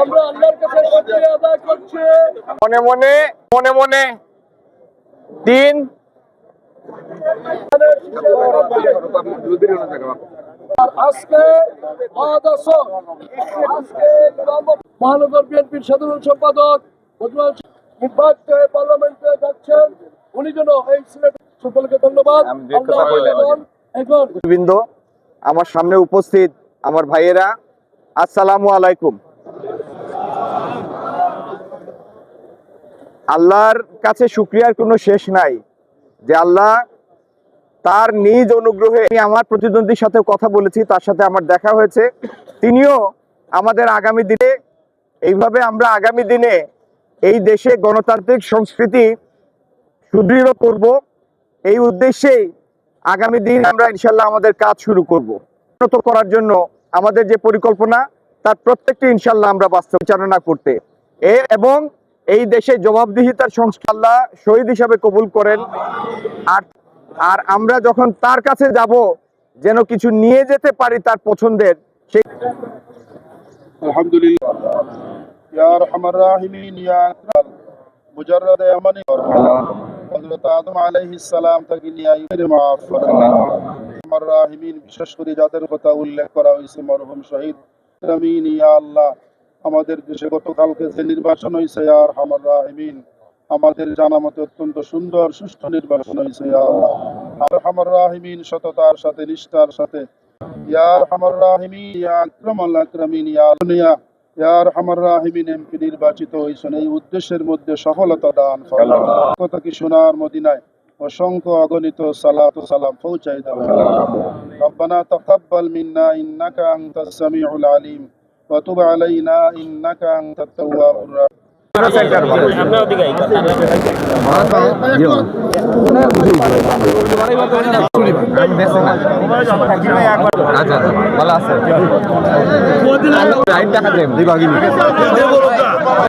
আমরা আল্লাহর কাছে শুকরিয়া আদায় করছি। মনে মনে মনে মনে তিন আজকে মহানগর বিএনপির সাধারণ সম্পাদক নির্বাচিত হয়ে পার্লামেন্টে যাচ্ছেন। উনি যেন এই সিলেট সকলকে ধন্যবাদ। এখন আমার সামনে উপস্থিত আমার ভাইয়েরা, আসসালামু আলাইকুম। আল্লাহর কাছে শুক্রিয়ার কোনো শেষ নাই যে আল্লাহ তার নিজ অনুগ্রহে আমি আমার প্রতিদ্বন্দ্বীর সাথে কথা বলেছি, তার সাথে আমার দেখা হয়েছে। তিনিও আমাদের আগামী দিনে, এইভাবে আমরা আগামী দিনে এই দেশে গণতান্ত্রিক সংস্কৃতি সুদৃঢ় করব। এই উদ্দেশ্যেই আগামী দিন আমরা ইনশাল্লাহ আমাদের কাজ শুরু করব। উন্নত করার জন্য আমাদের যে পরিকল্পনা, তার প্রত্যেকটি ইনশাল্লাহ আমরা বাস্তবচারণা করতে। এ এবং এই দেশে জবাবদিহিতার সংস্কাল্লাহ শহীদ হিসাবে কবুল করেন। আর আর আমরা যখন তার কাছে যাব, যেন কিছু নিয়ে যেতে পারি তার পছন্দের, সেই আলহামদুলিল্লাহ। ইয়া রাহমান রাহিমিন, ইয়া মুজাররাদ আমানি। হযরত আদম আলাইহিস সালাম নিয়ে আইয়ের মাফ রাহিমিন, বিশেষ করে যাদের কথা উল্লেখ করা হয়েছে, মরহুম শহীদ আমিন ইয়া আল্লাহ, আমাদের দেশে গতকালকে যে নির্বাচন হয়েছে, আর আমার রাহিমিন, আমাদের জানা মতে অত্যন্ত সুন্দর, সুষ্ঠু নির্বাচন হয়েছে আর আমার রাহিমিন সততার সাথে, নিষ্ঠার সাথে, ইয়া আরহামার রাহিমিন, ইয়া আকরামাল আকরামিন, ইয়া ইয়ার হামার রাহিমিন এমপি নির্বাচিত হয়েছেন এই উদ্দেশ্যের মধ্যে সফলতা দান কথা কি সোনার মদিনায়? অসংখ্য অগণিত সালাত সালাম পৌঁছাই দেওয়া রব্বানা তাকাব্বাল মিন্না ইন্নাকা আনতাস সামিউল আলিম ওয়া তুব আলাইনা ইন্নাকা আনতাত তাওয়াবুর রাহিম। আমরা সেক্টর ভালো আমরা ওদিকে আচ্ছা, আচ্ছা। ভালো আছে। দেখা